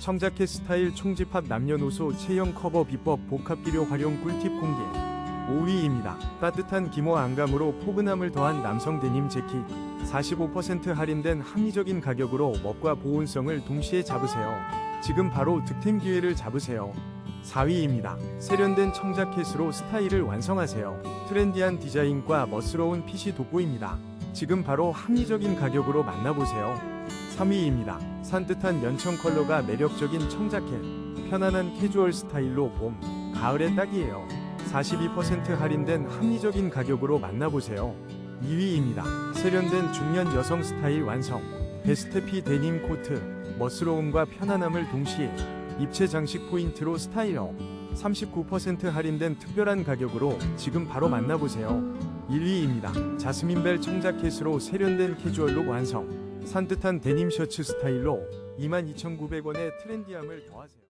청자켓 스타일 총집합 남녀노소 체형 커버 비법 복합비료 활용 꿀팁 공개 5위입니다. 따뜻한 기모 안감으로 포근함을 더한 남성 데님 재킷 45% 할인된 합리적인 가격으로 멋과 보온성을 동시에 잡으세요. 지금 바로 득템 기회를 잡으세요. 4위입니다. 세련된 청자켓으로 스타일을 완성하세요. 트렌디한 디자인과 멋스러운 핏이 돋보입니다. 지금 바로 합리적인 가격으로 만나보세요. 3위입니다. 산뜻한 연청 컬러가 매력적인 청자켓. 편안한 캐주얼 스타일로 봄, 가을에 딱이에요. 42% 할인된 합리적인 가격으로 만나보세요. 2위입니다. 세련된 중년 여성 스타일 완성. 베스테피 데님 코트. 멋스러움과 편안함을 동시에 입체 장식 포인트로 스타일업. 39% 할인된 특별한 가격으로 지금 바로 만나보세요. 1위입니다. 자스민벨 청자켓으로 세련된 캐주얼룩 완성. 산뜻한 데님 셔츠 스타일로 22,900원의 트렌디함을 더하세요.